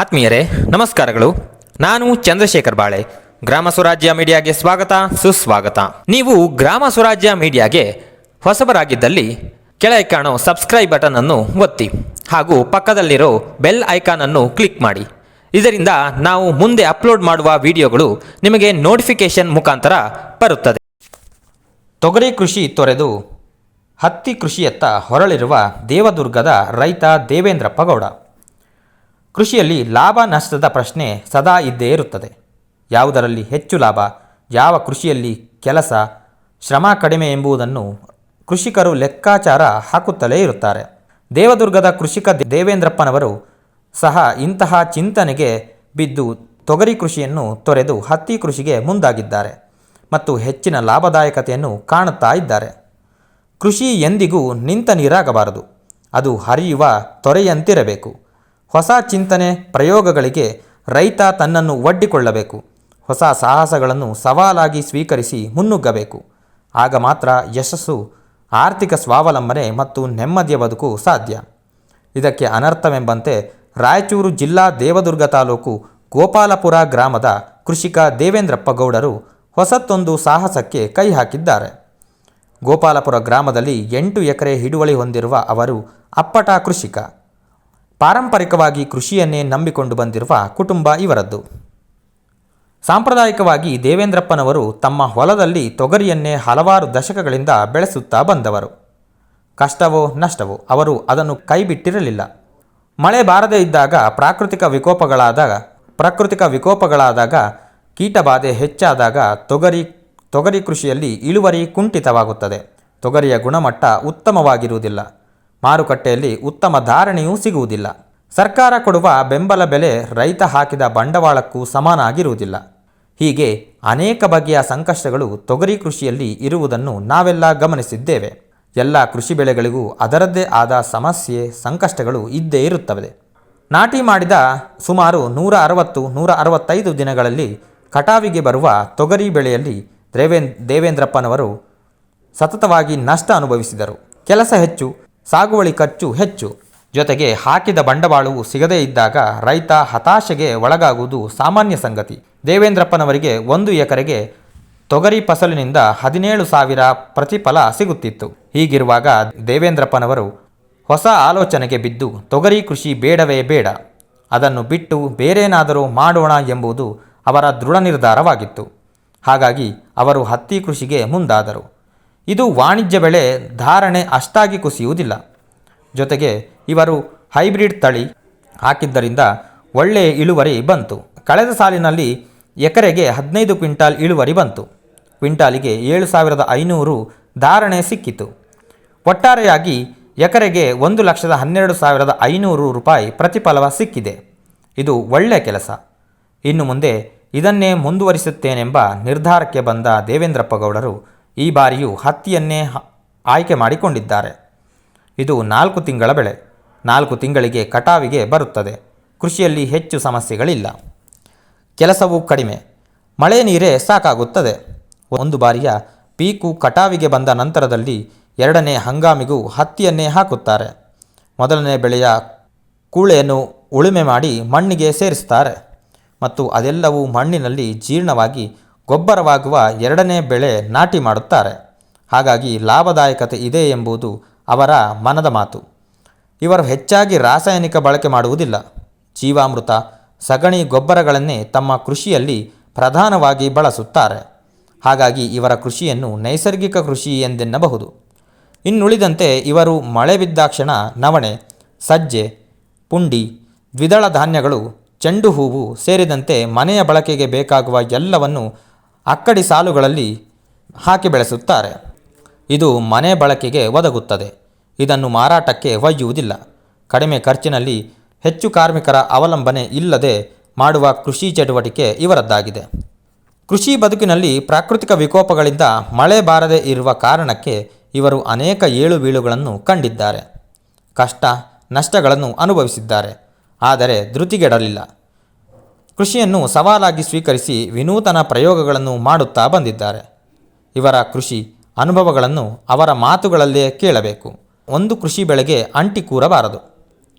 ಆತ್ಮೀಯರೇ, ನಮಸ್ಕಾರಗಳು. ನಾನು ಚಂದ್ರಶೇಖರ್ ಬಾಳೆ. ಗ್ರಾಮ ಸ್ವರಾಜ್ಯ ಮೀಡಿಯಾಗೆ ಸ್ವಾಗತ, ಸುಸ್ವಾಗತ. ನೀವು ಗ್ರಾಮ ಸ್ವರಾಜ್ಯ ಮೀಡಿಯಾಗೆ ಹೊಸಬರಾಗಿದ್ದಲ್ಲಿ ಕೆಳಗೆ ಕಾಣೋ ಸಬ್ಸ್ಕ್ರೈಬ್ ಬಟನ್ ಅನ್ನು ಒತ್ತಿ ಹಾಗೂ ಪಕ್ಕದಲ್ಲಿರೋ ಬೆಲ್ ಐಕಾನ್ ಅನ್ನು ಕ್ಲಿಕ್ ಮಾಡಿ. ಇದರಿಂದ ನಾವು ಮುಂದೆ ಅಪ್ಲೋಡ್ ಮಾಡುವ ವಿಡಿಯೋಗಳು ನಿಮಗೆ ನೋಟಿಫಿಕೇಶನ್ ಮುಖಾಂತರ ಬರುತ್ತದೆ. ತೊಗರಿ ಕೃಷಿ ತೊರೆದು ಹತ್ತಿ ಕೃಷಿಯತ್ತ ಹೊರಳಿರುವ ದೇವದುರ್ಗದ ರೈತ ದೇವೇಂದ್ರಪ್ಪ ಗೌಡ ಕೃಷಿಯಲ್ಲಿ ಲಾಭ ನಷ್ಟದ ಪ್ರಶ್ನೆ ಸದಾ ಇದ್ದೇ ಇರುತ್ತದೆ. ಯಾವುದರಲ್ಲಿ ಹೆಚ್ಚು ಲಾಭ, ಯಾವ ಕೃಷಿಯಲ್ಲಿ ಕೆಲಸ, ಶ್ರಮ ಕಡಿಮೆ ಎಂಬುದನ್ನು ಕೃಷಿಕರು ಲೆಕ್ಕಾಚಾರ ಹಾಕುತ್ತಲೇ ಇರುತ್ತಾರೆ. ದೇವದುರ್ಗದ ಕೃಷಿಕ ದೇವೇಂದ್ರಪ್ಪನವರು ಸಹ ಇಂತಹ ಚಿಂತನೆಗೆ ಬಿದ್ದು ತೊಗರಿ ಕೃಷಿಯನ್ನು ತೊರೆದು ಹತ್ತಿ ಕೃಷಿಗೆ ಮುಂದಾಗಿದ್ದಾರೆ ಮತ್ತು ಹೆಚ್ಚಿನ ಲಾಭದಾಯಕತೆಯನ್ನು ಕಾಣುತ್ತಾ ಇದ್ದಾರೆ. ಕೃಷಿ ಎಂದಿಗೂ ನಿಂತ ನೀರಾಗಬಾರದು. ಅದು ಹರಿಯುವ ತೊರೆಯಂತಿರಬೇಕು. ಹೊಸ ಚಿಂತನೆ ಪ್ರಯೋಗಗಳಿಗೆ ರೈತ ತನ್ನನ್ನು ಒಡ್ಡಿಕೊಳ್ಳಬೇಕು. ಹೊಸ ಸಾಹಸಗಳನ್ನು ಸವಾಲಾಗಿ ಸ್ವೀಕರಿಸಿ ಮುನ್ನುಗ್ಗಬೇಕು. ಆಗ ಮಾತ್ರ ಯಶಸ್ಸು, ಆರ್ಥಿಕ ಸ್ವಾವಲಂಬನೆ ಮತ್ತು ನೆಮ್ಮದಿಯ ಬದುಕು ಸಾಧ್ಯ. ಇದಕ್ಕೆ ಅನರ್ಥವೆಂಬಂತೆ ರಾಯಚೂರು ಜಿಲ್ಲಾ ದೇವದುರ್ಗ ತಾಲೂಕು ಗೋಪಾಲಪುರ ಗ್ರಾಮದ ಕೃಷಿಕ ದೇವೇಂದ್ರಪ್ಪ ಗೌಡರು ಹೊಸತ್ತೊಂದು ಸಾಹಸಕ್ಕೆ ಕೈ ಹಾಕಿದ್ದಾರೆ. ಗೋಪಾಲಪುರ ಗ್ರಾಮದಲ್ಲಿ ಎಂಟು ಎಕರೆ ಹಿಡುವಳಿ ಹೊಂದಿರುವ ಅವರು ಅಪ್ಪಟ ಕೃಷಿಕ. ಪಾರಂಪರಿಕವಾಗಿ ಕೃಷಿಯನ್ನೇ ನಂಬಿಕೊಂಡು ಬಂದಿರುವ ಕುಟುಂಬ ಇವರದ್ದು. ಸಾಂಪ್ರದಾಯಿಕವಾಗಿ ದೇವೇಂದ್ರಪ್ಪನವರು ತಮ್ಮ ಹೊಲದಲ್ಲಿ ತೊಗರಿಯನ್ನೇ ಹಲವಾರು ದಶಕಗಳಿಂದ ಬೆಳೆಸುತ್ತಾ ಬಂದವರು. ಕಷ್ಟವೋ ನಷ್ಟವೋ ಅವರು ಅದನ್ನು ಕೈಬಿಟ್ಟಿರಲಿಲ್ಲ. ಮಳೆ ಬಾರದೇ ಇದ್ದಾಗ ಪ್ರಾಕೃತಿಕ ವಿಕೋಪಗಳಾದಾಗ ಪ್ರಾಕೃತಿಕ ವಿಕೋಪಗಳಾದಾಗ, ಕೀಟಬಾಧೆ ಹೆಚ್ಚಾದಾಗ ತೊಗರಿ ತೊಗರಿ ಕೃಷಿಯಲ್ಲಿ ಇಳುವರಿ ಕುಂಠಿತವಾಗುತ್ತದೆ. ತೊಗರಿಯ ಗುಣಮಟ್ಟ ಉತ್ತಮವಾಗಿರುವುದಿಲ್ಲ. ಮಾರುಕಟ್ಟೆಯಲ್ಲಿ ಉತ್ತಮ ಧಾರಣೆಯೂ ಸಿಗುವುದಿಲ್ಲ. ಸರ್ಕಾರ ಕೊಡುವ ಬೆಂಬಲ ಬೆಲೆ ರೈತ ಹಾಕಿದ ಬಂಡವಾಳಕ್ಕೂ ಸಮನಾಗಿರುವುದಿಲ್ಲ. ಹೀಗೆ ಅನೇಕ ಬಗೆಯ ಸಂಕಷ್ಟಗಳು ತೊಗರಿ ಕೃಷಿಯಲ್ಲಿ ಇರುವುದನ್ನು ನಾವೆಲ್ಲ ಗಮನಿಸಿದ್ದೇವೆ. ಎಲ್ಲ ಕೃಷಿ ಬೆಳೆಗಳಿಗೂ ಅದರದ್ದೇ ಆದ ಸಮಸ್ಯೆ, ಸಂಕಷ್ಟಗಳು ಇದ್ದೇ ಇರುತ್ತವೆ. ನಾಟಿ ಮಾಡಿದ ಸುಮಾರು ನೂರ ಅರವತ್ತು ನೂರ ಅರವತ್ತೈದು ದಿನಗಳಲ್ಲಿ ಕಟಾವಿಗೆ ಬರುವ ತೊಗರಿ ಬೆಳೆಯಲ್ಲಿ ದೇವೇಂದ್ರಪ್ಪನವರು ಸತತವಾಗಿ ನಷ್ಟ ಅನುಭವಿಸಿದರು. ಕೆಲಸ ಹೆಚ್ಚು ಸಾಗುವಳಿ ಖರ್ಚು ಹೆಚ್ಚು. ಜೊತೆಗೆ ಹಾಕಿದ ಬಂಡವಾಳವು ಸಿಗದೇ ಇದ್ದಾಗ ರೈತ ಹತಾಶೆಗೆ ಒಳಗಾಗುವುದು ಸಾಮಾನ್ಯ ಸಂಗತಿ. ದೇವೇಂದ್ರಪ್ಪನವರಿಗೆ ಒಂದು ಎಕರೆಗೆ ತೊಗರಿ ಫಸಲಿನಿಂದ ಹದಿನೇಳು ಸಾವಿರ ಪ್ರತಿಫಲ ಸಿಗುತ್ತಿತ್ತು. ಹೀಗಿರುವಾಗ ದೇವೇಂದ್ರಪ್ಪನವರು ಹೊಸ ಆಲೋಚನೆಗೆ ಬಿದ್ದು, ತೊಗರಿ ಕೃಷಿ ಬೇಡವೇ ಬೇಡ. ಅದನ್ನು ಬಿಟ್ಟು ಬೇರೇನಾದರೂ ಮಾಡೋಣ ಎಂಬುದು ಅವರ ದೃಢ ನಿರ್ಧಾರವಾಗಿತ್ತು. ಹಾಗಾಗಿ ಅವರು ಹತ್ತಿ ಕೃಷಿಗೆ ಮುಂದಾದರು. ಇದು ವಾಣಿಜ್ಯ ಬೆಳೆ ಧಾರಣೆ ಅಷ್ಟಾಗಿ ಕುಸಿಯುವುದಿಲ್ಲ. ಜೊತೆಗೆ ಇವರು ಹೈಬ್ರಿಡ್ ತಳಿ ಹಾಕಿದ್ದರಿಂದ ಒಳ್ಳೆಯ ಇಳುವರಿ ಬಂತು. ಕಳೆದ ಸಾಲಿನಲ್ಲಿ ಎಕರೆಗೆ ಹದಿನೈದು ಕ್ವಿಂಟಾಲ್ ಇಳುವರಿ ಬಂತು. ಕ್ವಿಂಟಾಲಿಗೆ ಏಳು ಸಾವಿರದ ಐನೂರು ಧಾರಣೆ ಸಿಕ್ಕಿತು. ಒಟ್ಟಾರೆಯಾಗಿ ಎಕರೆಗೆ ಒಂದು ಲಕ್ಷದ ಹನ್ನೆರಡು ಸಾವಿರದ ಐನೂರು ರೂಪಾಯಿ ಪ್ರತಿಫಲ ಸಿಕ್ಕಿದೆ. ಇದು ಒಳ್ಳೆಯ ಕೆಲಸ. ಇನ್ನು ಮುಂದೆ ಇದನ್ನೇ ಮುಂದುವರಿಸುತ್ತೇನೆಂಬ ನಿರ್ಧಾರಕ್ಕೆ ಬಂದ ದೇವೇಂದ್ರಪ್ಪ ಗೌಡರು ಈ ಬಾರಿಯೂ ಹತ್ತಿಯನ್ನೇ ಆಯ್ಕೆ ಮಾಡಿಕೊಂಡಿದ್ದಾರೆ. ಇದು ನಾಲ್ಕು ತಿಂಗಳ ಬೆಳೆ. ನಾಲ್ಕು ತಿಂಗಳಿಗೆ ಕಟಾವಿಗೆ ಬರುತ್ತದೆ. ಕೃಷಿಯಲ್ಲಿ ಹೆಚ್ಚು ಸಮಸ್ಯೆಗಳಿಲ್ಲ. ಕೆಲಸವು ಕಡಿಮೆ. ಮಳೆ ನೀರೇ ಸಾಕಾಗುತ್ತದೆ. ಒಂದು ಬಾರಿಯ ಪೀಕು ಕಟಾವಿಗೆ ಬಂದ ನಂತರದಲ್ಲಿ ಎರಡನೇ ಹಂಗಾಮಿಗೂ ಹತ್ತಿಯನ್ನೇ ಹಾಕುತ್ತಾರೆ. ಮೊದಲನೇ ಬೆಳೆಯ ಕೂಳೆಯನ್ನು ಉಳುಮೆ ಮಾಡಿ ಮಣ್ಣಿಗೆ ಸೇರಿಸ್ತಾರೆ. ಮತ್ತು ಅದೆಲ್ಲವೂ ಮಣ್ಣಿನಲ್ಲಿ ಜೀರ್ಣವಾಗಿ ಗೊಬ್ಬರವಾಗುವ ಎರಡನೇ ಬೆಳೆ ನಾಟಿ ಮಾಡುತ್ತಾರೆ. ಹಾಗಾಗಿ ಲಾಭದಾಯಕತೆ ಇದೆ ಎಂಬುದು ಅವರ ಮನದ ಮಾತು. ಇವರು ಹೆಚ್ಚಾಗಿ ರಾಸಾಯನಿಕ ಬಳಕೆ ಮಾಡುವುದಿಲ್ಲ. ಜೀವಾಮೃತ, ಸಗಣಿ ಗೊಬ್ಬರಗಳನ್ನೇ ತಮ್ಮ ಕೃಷಿಯಲ್ಲಿ ಪ್ರಧಾನವಾಗಿ ಬಳಸುತ್ತಾರೆ. ಹಾಗಾಗಿ ಇವರ ಕೃಷಿಯನ್ನು ನೈಸರ್ಗಿಕ ಕೃಷಿ ಎಂದೆನ್ನಬಹುದು. ಇನ್ನುಳಿದಂತೆ ಇವರು ಮಳೆ ಬಿದ್ದಾಕ್ಷಣ ನವಣೆ, ಸಜ್ಜೆ, ಪುಂಡಿ, ದ್ವಿದಳ ಧಾನ್ಯಗಳು, ಚೆಂಡು ಹೂವು ಸೇರಿದಂತೆ ಮನೆಯ ಬಳಕೆಗೆ ಬೇಕಾಗುವ ಎಲ್ಲವನ್ನು ಅಕ್ಕಡಿ ಸಾಲುಗಳಲ್ಲಿ ಹಾಕಿ ಬೆಳೆಸುತ್ತಾರೆ. ಇದು ಮನೆ ಬಳಕೆಗೆ ಒದಗುತ್ತದೆ. ಇದನ್ನು ಮಾರಾಟಕ್ಕೆ ಒಯ್ಯುವುದಿಲ್ಲ. ಕಡಿಮೆ ಖರ್ಚಿನಲ್ಲಿ ಹೆಚ್ಚು ಕಾರ್ಮಿಕರ ಅವಲಂಬನೆ ಇಲ್ಲದೆ ಮಾಡುವ ಕೃಷಿ ಚಟುವಟಿಕೆ ಇವರದ್ದಾಗಿದೆ. ಕೃಷಿ ಬದುಕಿನಲ್ಲಿ ಪ್ರಾಕೃತಿಕ ವಿಕೋಪಗಳಿಂದ ಮಳೆ ಬಾರದೇ ಇರುವ ಕಾರಣಕ್ಕೆ ಇವರು ಅನೇಕ ಏಳು ಬೀಳುಗಳನ್ನು ಕಂಡಿದ್ದಾರೆ. ಕಷ್ಟ, ನಷ್ಟಗಳನ್ನು ಅನುಭವಿಸಿದ್ದಾರೆ. ಆದರೆ ಧೃತಿಗೆಡಲಿಲ್ಲ. ಕೃಷಿಯನ್ನು ಸವಾಲಾಗಿ ಸ್ವೀಕರಿಸಿ ವಿನೂತನ ಪ್ರಯೋಗಗಳನ್ನು ಮಾಡುತ್ತಾ ಬಂದಿದ್ದಾರೆ. ಇವರ ಕೃಷಿ ಅನುಭವಗಳನ್ನು ಅವರ ಮಾತುಗಳಲ್ಲೇ ಕೇಳಬೇಕು. ಒಂದು ಕೃಷಿ ಬೆಳೆಗೆ ಅಂಟಿ ಕೂರಬಾರದು.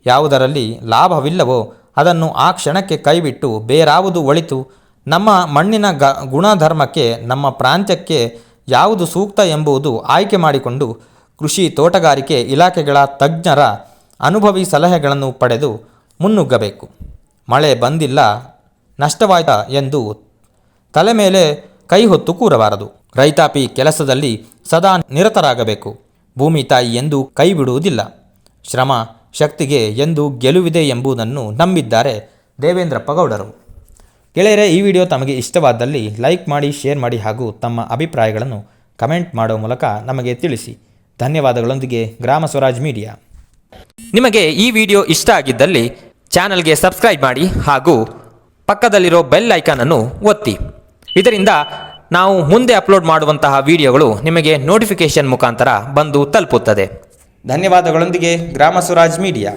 ಯಾವುದರಲ್ಲಿ ಲಾಭವಿಲ್ಲವೋ ಅದನ್ನು ಆ ಕ್ಷಣಕ್ಕೆ ಕೈಬಿಟ್ಟು ಬೇರಾವುದು ಒಳಿತು ನಮ್ಮ ಮಣ್ಣಿನ ಗ ಗುಣಧರ್ಮಕ್ಕೆ, ನಮ್ಮ ಪ್ರಾಂತ್ಯಕ್ಕೆ ಯಾವುದು ಸೂಕ್ತ ಎಂಬುದು ಆಯ್ಕೆ ಮಾಡಿಕೊಂಡು ಕೃಷಿ ತೋಟಗಾರಿಕೆ ಇಲಾಖೆಗಳ ತಜ್ಞರ ಅನುಭವಿ ಸಲಹೆಗಳನ್ನು ಪಡೆದು ಮುನ್ನುಗ್ಗಬೇಕು. ಮಳೆ ಬಂದಿಲ್ಲ ನಷ್ಟವಾಯ್ತ ಎಂದು ತಲೆ ಮೇಲೆ ಕೈ ಹೊತ್ತು ಕೂರಬಾರದು. ರೈತಾಪಿ ಕೆಲಸದಲ್ಲಿ ಸದಾ ನಿರತರಾಗಬೇಕು. ಭೂಮಿ ತಾಯಿ ಎಂದು ಕೈ ಬಿಡುವುದಿಲ್ಲ. ಶ್ರಮ, ಶಕ್ತಿಗೆ ಎಂದು ಗೆಲುವಿದೆ ಎಂಬುದನ್ನು ನಂಬಿದ್ದಾರೆ ದೇವೇಂದ್ರಪ್ಪ ಗೌಡರು. ಗೆಳೆಯರೆ, ಈ ವಿಡಿಯೋ ತಮಗೆ ಇಷ್ಟವಾದಲ್ಲಿ ಲೈಕ್ ಮಾಡಿ, ಶೇರ್ ಮಾಡಿ ಹಾಗೂ ತಮ್ಮ ಅಭಿಪ್ರಾಯಗಳನ್ನು ಕಮೆಂಟ್ ಮಾಡುವ ಮೂಲಕ ನಮಗೆ ತಿಳಿಸಿ. ಧನ್ಯವಾದಗಳೊಂದಿಗೆ ಗ್ರಾಮ ಸ್ವರಾಜ್ ಮೀಡಿಯಾ. ನಿಮಗೆ ಈ ವಿಡಿಯೋ ಇಷ್ಟ ಆಗಿದ್ದಲ್ಲಿ ಚಾನಲ್ಗೆ ಸಬ್ಸ್ಕ್ರೈಬ್ ಮಾಡಿ ಹಾಗೂ ಪಕ್ಕದಲ್ಲಿರೋ ಬೆಲ್ ಐಕಾನನ್ನು ಒತ್ತಿ. ಇದರಿಂದ ನಾವು ಮುಂದೆ ಅಪ್ಲೋಡ್ ಮಾಡುವಂತಹ ವಿಡಿಯೋಗಳು ನಿಮಗೆ ನೋಟಿಫಿಕೇಶನ್ ಮುಖಾಂತರ ಬಂದು ತಲುಪುತ್ತದೆ. ಧನ್ಯವಾದಗಳೊಂದಿಗೆ ಗ್ರಾಮ ಸ್ವರಾಜ್ ಮೀಡಿಯಾ.